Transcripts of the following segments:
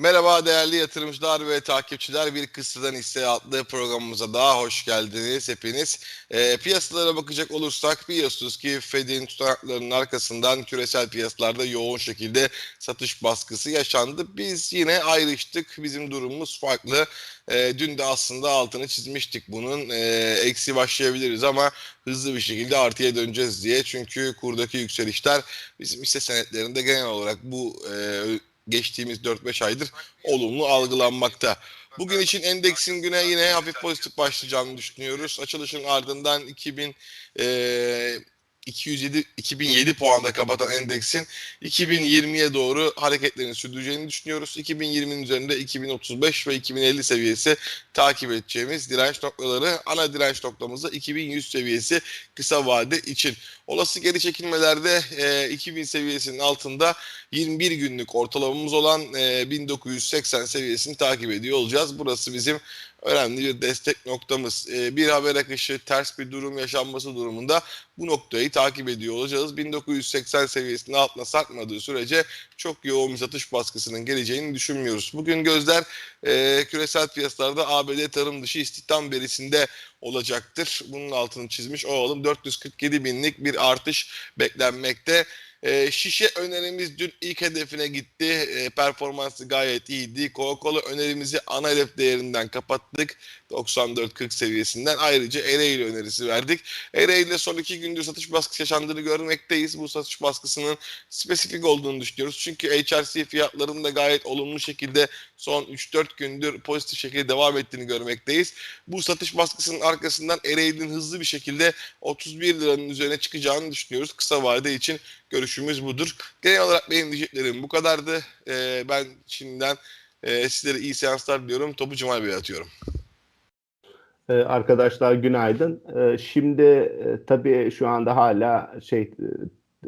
Merhaba değerli yatırımcılar ve takipçiler. Bir Kıssadan Hisse adlı programımıza daha hoş geldiniz hepiniz. E, piyasalara bakacak olursak biliyorsunuz ki Fed'in tutanaklarının arkasından küresel piyasalarda yoğun şekilde satış baskısı yaşandı. Biz yine ayrıştık. Bizim durumumuz farklı. E, dün de aslında altını çizmiştik bunun. E, eksi başlayabiliriz ama hızlı bir şekilde artıya döneceğiz diye. Çünkü kurdaki yükselişler bizim hisse senetlerinde genel olarak bu e, geçtiğimiz 4-5 aydır olumlu algılanmakta. Bugün için endeksin güne yine hafif pozitif başlayacağını düşünüyoruz. Açılışın ardından 2000 e, 207 2007 puanda kapatan endeksin 2020'ye doğru hareketlerini sürdüreceğini düşünüyoruz. 2020'nin üzerinde 2035 ve 2050 seviyesi takip edeceğimiz direnç noktaları. Ana direnç noktamızda 2100 seviyesi kısa vade için. Olası geri çekilmelerde e, 2000 seviyesinin altında 21 günlük ortalamamız olan e, 1980 seviyesini takip ediyor olacağız. Burası bizim önemli bir destek noktamız. E, bir haber akışı, ters bir durum yaşanması durumunda bu noktayı takip ediyor olacağız. 1980 seviyesinin altına sarkmadığı sürece çok yoğun satış baskısının geleceğini düşünmüyoruz. Bugün gözler e, küresel piyasalarda ABD tarım dışı istihdam verisinde olacaktır. Bunun altını çizmiş olalım. 447 binlik bir artış beklenmekte. E, şişe önerimiz dün ilk hedefine gitti. E, performansı gayet iyiydi. Coca-Cola önerimizi ana hedef değerinden kapattık. 94-40 seviyesinden. Ayrıca Ereğli önerisi verdik. Ereğli'de son iki gündür satış baskısı yaşandığını görmekteyiz. Bu satış baskısının spesifik olduğunu düşünüyoruz. Çünkü HRC fiyatlarının da gayet olumlu şekilde son 3-4 gündür pozitif şekilde devam ettiğini görmekteyiz. Bu satış baskısının arkasından Ereğli'nin hızlı bir şekilde 31 liranın üzerine çıkacağını düşünüyoruz. Kısa vade için görüşümüz budur. Genel olarak benim diyeceklerim bu kadardı. Ee, ben şimdiden e, sizlere iyi seanslar diliyorum. Topu Cemal Bey'e atıyorum. Ee, arkadaşlar günaydın. Ee, şimdi e, tabii şu anda hala şey e,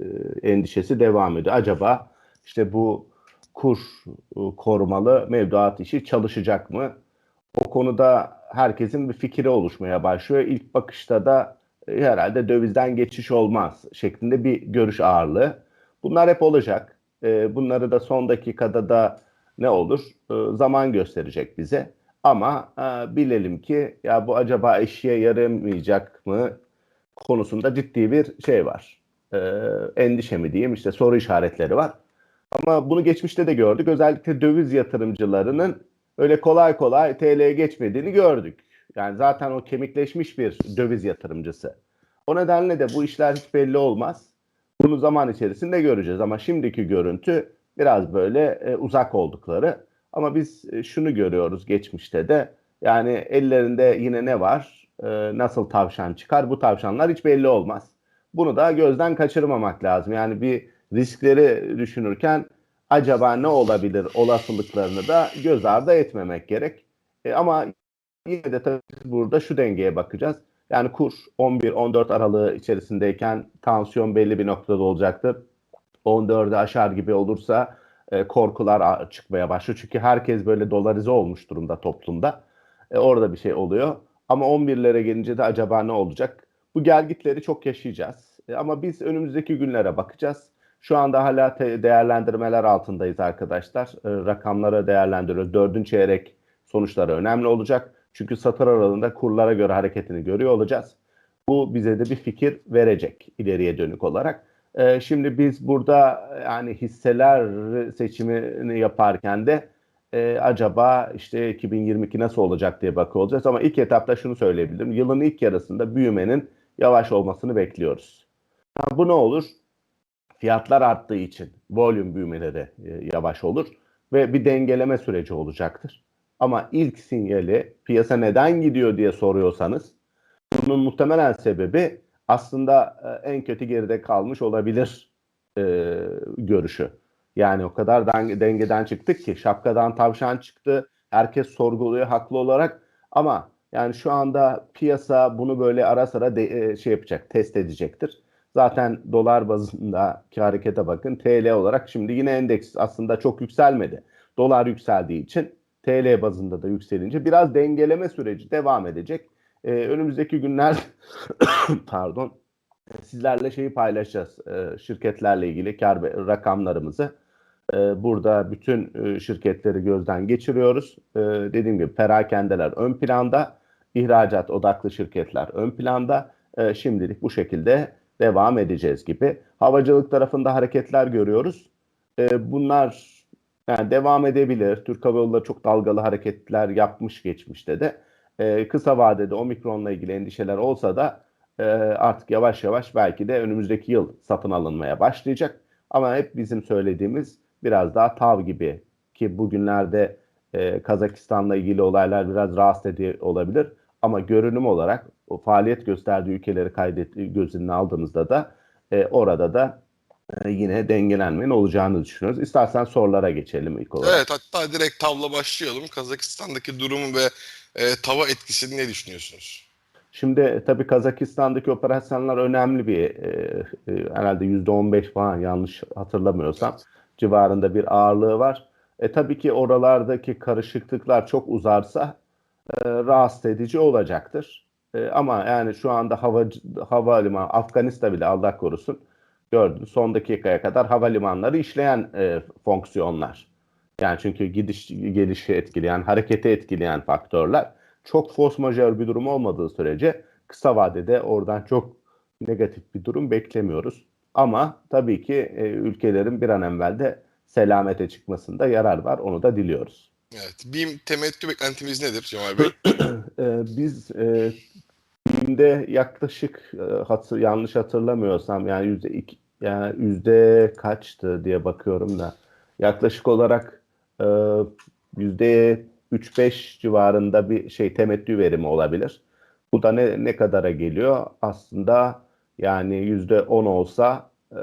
e, endişesi devam ediyor. Acaba işte bu kur korumalı mevduat işi çalışacak mı? O konuda herkesin bir fikri oluşmaya başlıyor. İlk bakışta da herhalde dövizden geçiş olmaz şeklinde bir görüş ağırlığı. Bunlar hep olacak. Bunları da son dakikada da ne olur? Zaman gösterecek bize. Ama e, bilelim ki ya bu acaba eşiğe yaramayacak mı konusunda ciddi bir şey var. E, endişe mi diyeyim işte soru işaretleri var. Ama bunu geçmişte de gördük. Özellikle döviz yatırımcılarının öyle kolay kolay TL'ye geçmediğini gördük. Yani zaten o kemikleşmiş bir döviz yatırımcısı. O nedenle de bu işler hiç belli olmaz. Bunu zaman içerisinde göreceğiz ama şimdiki görüntü biraz böyle e, uzak oldukları. Ama biz e, şunu görüyoruz geçmişte de yani ellerinde yine ne var? E, nasıl tavşan çıkar? Bu tavşanlar hiç belli olmaz. Bunu da gözden kaçırmamak lazım. Yani bir riskleri düşünürken acaba ne olabilir olasılıklarını da göz ardı etmemek gerek. E, ama yine de tabii burada şu dengeye bakacağız. Yani kur 11-14 aralığı içerisindeyken tansiyon belli bir noktada olacaktır. 14'ü aşar gibi olursa e, korkular çıkmaya başlıyor. Çünkü herkes böyle dolarize olmuş durumda toplumda. E, orada bir şey oluyor. Ama 11'lere gelince de acaba ne olacak? Bu gelgitleri çok yaşayacağız. E, ama biz önümüzdeki günlere bakacağız. Şu anda hala değerlendirmeler altındayız arkadaşlar. E, rakamları değerlendiriyoruz. Dördüncü çeyrek sonuçları önemli olacak. Çünkü satır aralığında kurlara göre hareketini görüyor olacağız. Bu bize de bir fikir verecek ileriye dönük olarak. Ee, şimdi biz burada yani hisseler seçimini yaparken de e, acaba işte 2022 nasıl olacak diye bakıyor olacağız. Ama ilk etapta şunu söyleyebilirim. Yılın ilk yarısında büyümenin yavaş olmasını bekliyoruz. Yani bu ne olur? Fiyatlar arttığı için volüm büyümeleri e, yavaş olur ve bir dengeleme süreci olacaktır. Ama ilk sinyali piyasa neden gidiyor diye soruyorsanız bunun muhtemelen sebebi aslında e, en kötü geride kalmış olabilir e, görüşü. Yani o kadar dengeden çıktık ki şapkadan tavşan çıktı. Herkes sorguluyor haklı olarak ama yani şu anda piyasa bunu böyle ara sıra de, e, şey yapacak, test edecektir. Zaten dolar bazındaki harekete bakın. TL olarak şimdi yine endeks aslında çok yükselmedi. Dolar yükseldiği için TL bazında da yükselince biraz dengeleme süreci devam edecek. Ee, önümüzdeki günler pardon sizlerle şeyi paylaşacağız. E, şirketlerle ilgili kar rakamlarımızı. Ee, burada bütün e, şirketleri gözden geçiriyoruz. Ee, dediğim gibi perakendeler ön planda, ihracat odaklı şirketler ön planda. Ee, şimdilik bu şekilde devam edeceğiz gibi. Havacılık tarafında hareketler görüyoruz. Ee, bunlar yani devam edebilir. Türk Hava Yolları çok dalgalı hareketler yapmış geçmişte de. Ee, kısa vadede omikronla ilgili endişeler olsa da e, artık yavaş yavaş belki de önümüzdeki yıl satın alınmaya başlayacak. Ama hep bizim söylediğimiz biraz daha tav gibi ki bugünlerde e, Kazakistan'la ilgili olaylar biraz rahatsız edici olabilir. Ama görünüm olarak o faaliyet gösterdiği ülkeleri kaydet göz önüne aldığımızda da e, orada da e, yine dengelenmenin olacağını düşünüyoruz. İstersen sorulara geçelim ilk olarak. Evet hatta direkt tavla başlayalım. Kazakistan'daki durumu ve e, tava etkisini ne düşünüyorsunuz? Şimdi tabii Kazakistan'daki operasyonlar önemli bir e, e, herhalde %15 falan yanlış hatırlamıyorsam civarında bir ağırlığı var. E tabii ki oralardaki karışıklıklar çok uzarsa e, rahatsız edici olacaktır. E, ama yani şu anda hava havalimanı Afganistan bile Allah korusun gördüm son dakikaya kadar havalimanları işleyen e, fonksiyonlar. Yani çünkü gidiş gelişi etkileyen, hareketi etkileyen faktörler çok force majeure bir durum olmadığı sürece kısa vadede oradan çok negatif bir durum beklemiyoruz. Ama tabii ki e, ülkelerin bir an evvel de selamete çıkmasında yarar var. Onu da diliyoruz. Evet. BİM temettü beklentimiz nedir Cemal Bey? E, biz e, BİM'de yaklaşık e, hatır, yanlış hatırlamıyorsam yani yüzde iki, yani yüzde kaçtı diye bakıyorum da yaklaşık olarak e, yüzde 3-5 civarında bir şey temettü verimi olabilir. Bu da ne, ne kadara geliyor? Aslında yani yüzde 10 olsa e,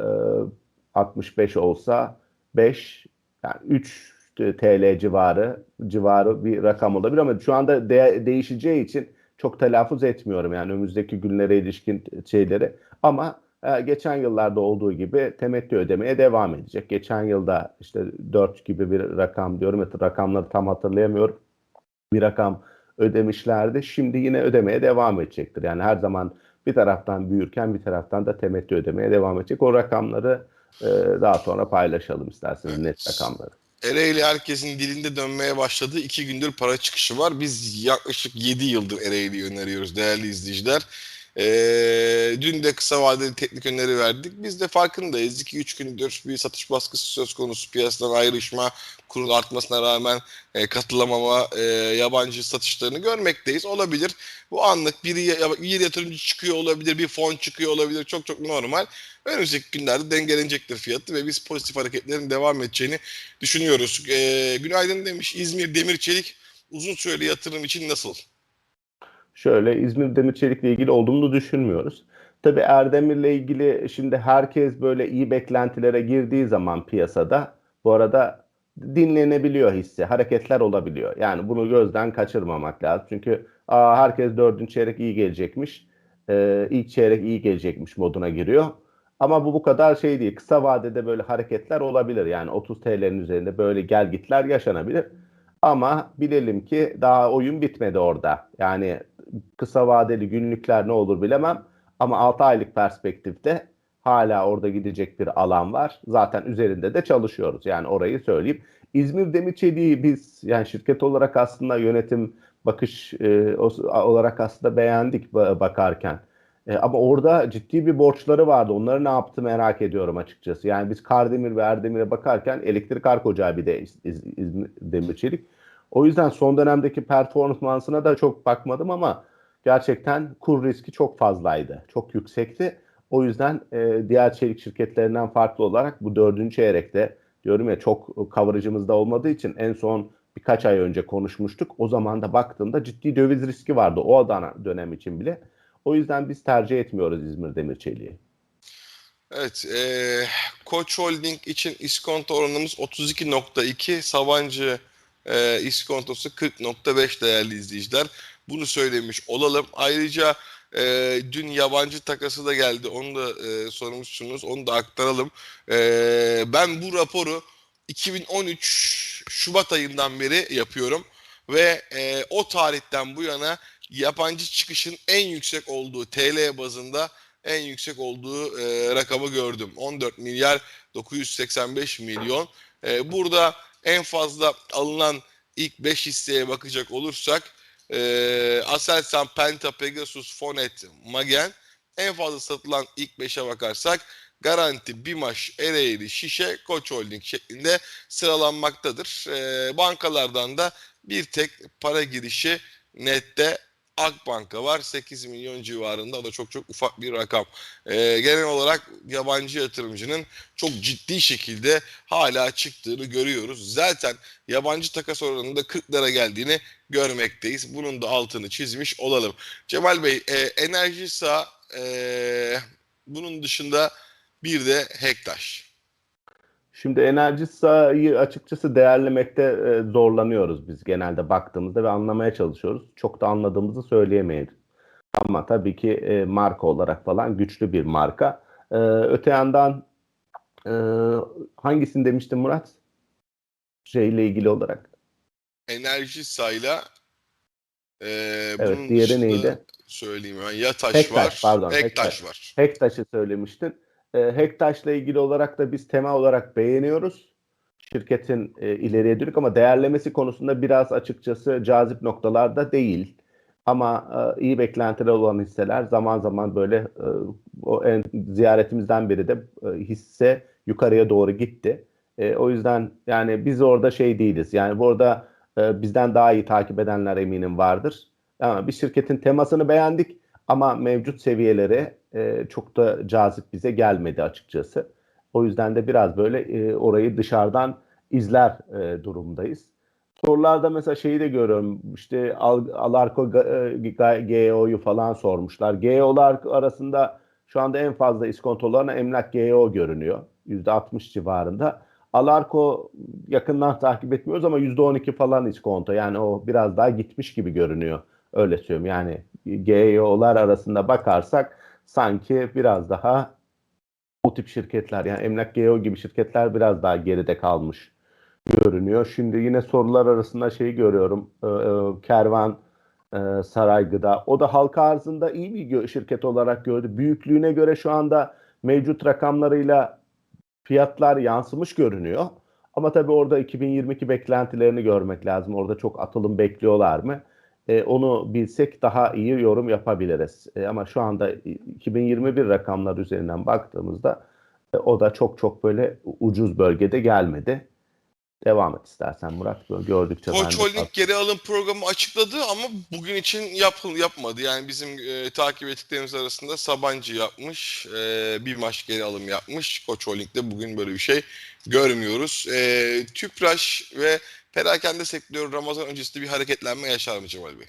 65 olsa 5 yani 3 TL civarı civarı bir rakam olabilir ama şu anda de, değişeceği için çok telaffuz etmiyorum yani önümüzdeki günlere ilişkin şeyleri ama e, geçen yıllarda olduğu gibi temettü ödemeye devam edecek. Geçen yılda işte 4 gibi bir rakam diyorum ya rakamları tam hatırlayamıyorum. Bir rakam ödemişlerdi. Şimdi yine ödemeye devam edecektir. Yani her zaman bir taraftan büyürken bir taraftan da temettü ödemeye devam edecek. O rakamları e, daha sonra paylaşalım isterseniz net rakamları. Ereğli herkesin dilinde dönmeye başladığı iki gündür para çıkışı var. Biz yaklaşık 7 yıldır Ereğli'yi öneriyoruz değerli izleyiciler. Ee, dün de kısa vadeli teknik öneri verdik. Biz de farkındayız. 2-3 gündür bir satış baskısı söz konusu. Piyasadan ayrışma, kurun artmasına rağmen e, katılamama, e, yabancı satışlarını görmekteyiz. Olabilir. Bu anlık bir, bir yatırımcı çıkıyor olabilir, bir fon çıkıyor olabilir. Çok çok normal. Önümüzdeki günlerde dengelenecektir fiyatı ve biz pozitif hareketlerin devam edeceğini düşünüyoruz. E, günaydın demiş İzmir Demir Çelik uzun süreli yatırım için nasıl? Şöyle İzmir Demir Çelik'le ilgili olduğunu düşünmüyoruz. Tabii Erdemir'le ilgili şimdi herkes böyle iyi beklentilere girdiği zaman piyasada bu arada dinlenebiliyor hissi, hareketler olabiliyor. Yani bunu gözden kaçırmamak lazım. Çünkü aa, herkes dördüncü çeyrek iyi gelecekmiş, e, ilk çeyrek iyi gelecekmiş moduna giriyor. Ama bu bu kadar şey değil. Kısa vadede böyle hareketler olabilir. Yani 30 TL'nin üzerinde böyle gel gitler yaşanabilir. Ama bilelim ki daha oyun bitmedi orada. Yani kısa vadeli günlükler ne olur bilemem. Ama 6 aylık perspektifte hala orada gidecek bir alan var. Zaten üzerinde de çalışıyoruz. Yani orayı söyleyeyim. İzmir Demirçelik'i biz yani şirket olarak aslında yönetim bakış e, olarak aslında beğendik bakarken. E, ama orada ciddi bir borçları vardı. Onları ne yaptı merak ediyorum açıkçası. Yani biz Kardemir ve Erdemir'e bakarken elektrik ark ocağı bir de İzmir Demirçelik. O yüzden son dönemdeki performansına da çok bakmadım ama gerçekten kur riski çok fazlaydı. Çok yüksekti. O yüzden e, diğer çelik şirketlerinden farklı olarak bu dördüncü çeyrekte diyorum ya çok coverage'ımızda olmadığı için en son birkaç ay önce konuşmuştuk. O zaman da baktığımda ciddi döviz riski vardı o dönem için bile. O yüzden biz tercih etmiyoruz İzmir Demir Çelik'i. Evet, e, Koç Holding için iskonto oranımız 32.2, Sabancı e, iskontosu 40.5 değerli izleyiciler. Bunu söylemiş olalım. Ayrıca e, dün yabancı takası da geldi. Onu da e, sormuşsunuz. Onu da aktaralım. E, ben bu raporu 2013 Şubat ayından beri yapıyorum. Ve e, o tarihten bu yana yabancı çıkışın en yüksek olduğu TL bazında en yüksek olduğu e, rakamı gördüm. 14 milyar 985 milyon E, burada en fazla alınan ilk 5 hisseye bakacak olursak e, Aselsan, Penta, Pegasus, Fonet, Magen en fazla satılan ilk 5'e bakarsak Garanti, Bimaş, Ereğli, Şişe, Koç Holding şeklinde sıralanmaktadır. E, bankalardan da bir tek para girişi nette Akbank'a var 8 milyon civarında o da çok çok ufak bir rakam. Ee, genel olarak yabancı yatırımcının çok ciddi şekilde hala çıktığını görüyoruz. Zaten yabancı takas oranında 40'lara geldiğini görmekteyiz. Bunun da altını çizmiş olalım. Cemal Bey e, enerji sağ e, bunun dışında bir de Hektaş. Şimdi enerji sahayı açıkçası değerlemekte e, zorlanıyoruz biz genelde baktığımızda ve anlamaya çalışıyoruz. Çok da anladığımızı söyleyemeyiz. Ama tabii ki e, marka olarak falan güçlü bir marka. E, öte yandan hangisini demiştin Murat? Şeyle ilgili olarak. Enerji sayla e, Evet, bunun diğeri neydi? Söyleyeyim ben. Yataş Hektaş, var. pardon, Hektaş, Hektaş. var. Hektaş'ı söylemiştin. E, Hektaş'la ilgili olarak da biz tema olarak beğeniyoruz. Şirketin e, ileriye dönük ama değerlemesi konusunda biraz açıkçası cazip noktalarda değil. Ama e, iyi beklentiler olan hisseler zaman zaman böyle e, o en, ziyaretimizden biri de e, hisse yukarıya doğru gitti. E, o yüzden yani biz orada şey değiliz. Yani burada e, bizden daha iyi takip edenler eminim vardır. Ama bir şirketin temasını beğendik ama mevcut seviyeleri e, çok da cazip bize gelmedi açıkçası. O yüzden de biraz böyle e, orayı dışarıdan izler e, durumdayız. Sorularda mesela şeyi de görüyorum. İşte Al- Alarko GEO'yu falan sormuşlar. GEO'lar arasında şu anda en fazla iskontolarına emlak GEO görünüyor. %60 civarında. Alarko yakından takip etmiyoruz ama %12 falan iskonto. Yani o biraz daha gitmiş gibi görünüyor. Öyle söyleyeyim. Yani GEO'lar arasında bakarsak sanki biraz daha bu tip şirketler yani Emlak GEO gibi şirketler biraz daha geride kalmış görünüyor. Şimdi yine sorular arasında şeyi görüyorum. Ee, e, Kervan e, Saray Gıda. O da halka arzında iyi bir şirket olarak gördü. Büyüklüğüne göre şu anda mevcut rakamlarıyla fiyatlar yansımış görünüyor. Ama tabii orada 2022 beklentilerini görmek lazım. Orada çok atılım bekliyorlar mı? E, onu bilsek daha iyi yorum yapabiliriz. E, ama şu anda 2021 rakamlar üzerinden baktığımızda e, o da çok çok böyle ucuz bölgede gelmedi. Devam et istersen Murat. Gördükçe Koç Holding geri alım programı açıkladı ama bugün için yap, yapmadı. Yani bizim e, takip ettiklerimiz arasında Sabancı yapmış, e, bir maç geri alım yapmış. Koç Holding'de bugün böyle bir şey görmüyoruz. E, Tüpraş ve perakende sektörü Ramazan öncesinde bir hareketlenme yaşar mı Cemal Bey?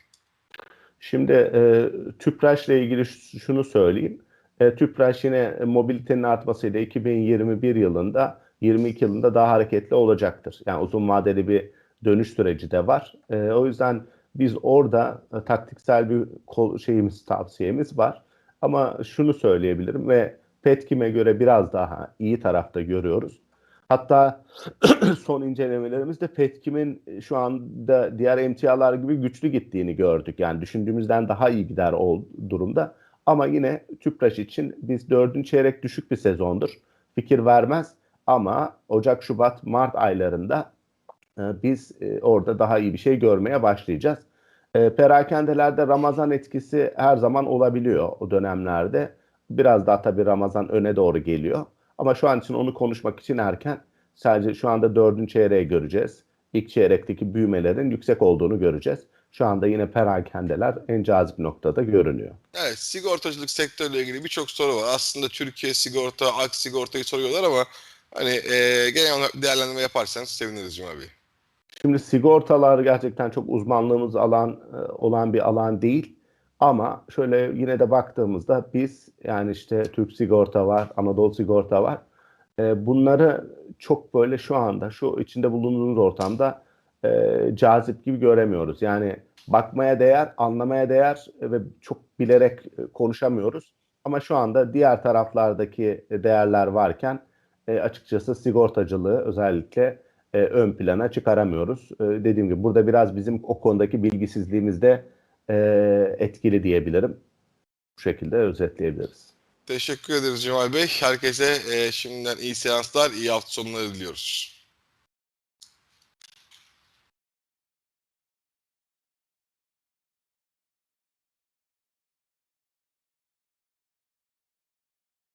Şimdi e, Tüpraş'la ilgili şunu söyleyeyim. E, Tüpraş yine mobilitenin artmasıyla 2021 yılında 22 yılında daha hareketli olacaktır. Yani uzun vadeli bir dönüş süreci de var. E, o yüzden biz orada e, taktiksel bir kol, şeyimiz tavsiyemiz var. Ama şunu söyleyebilirim ve Petkim'e göre biraz daha iyi tarafta görüyoruz. Hatta son incelemelerimizde Petkim'in şu anda diğer emtialar gibi güçlü gittiğini gördük. Yani düşündüğümüzden daha iyi gider o durumda. Ama yine Tüpraş için biz dördüncü çeyrek düşük bir sezondur. Fikir vermez ama Ocak, Şubat, Mart aylarında e, biz e, orada daha iyi bir şey görmeye başlayacağız. E, perakendelerde Ramazan etkisi her zaman olabiliyor o dönemlerde. Biraz daha tabii Ramazan öne doğru geliyor. Ama şu an için onu konuşmak için erken. Sadece şu anda dördüncü çeyreği göreceğiz. İlk çeyrekteki büyümelerin yüksek olduğunu göreceğiz. Şu anda yine perakendeler en cazip noktada görünüyor. Evet, sigortacılık sektörüyle ilgili birçok soru var. Aslında Türkiye sigorta, ak sigortayı soruyorlar ama hani e, genel olarak değerlendirme yaparsanız seviniriz Cemal Bey. Şimdi sigortalar gerçekten çok uzmanlığımız alan e, olan bir alan değil. Ama şöyle yine de baktığımızda biz yani işte Türk Sigorta var, Anadolu Sigorta var. E, bunları çok böyle şu anda şu içinde bulunduğumuz ortamda e, cazip gibi göremiyoruz. Yani bakmaya değer, anlamaya değer ve çok bilerek e, konuşamıyoruz. Ama şu anda diğer taraflardaki değerler varken e, açıkçası sigortacılığı özellikle e, ön plana çıkaramıyoruz. E, dediğim gibi burada biraz bizim o konudaki bilgisizliğimiz de e, etkili diyebilirim. Bu şekilde özetleyebiliriz. Teşekkür ederiz Cemal Bey. Herkese e, şimdiden iyi seanslar, iyi hafta sonları diliyoruz.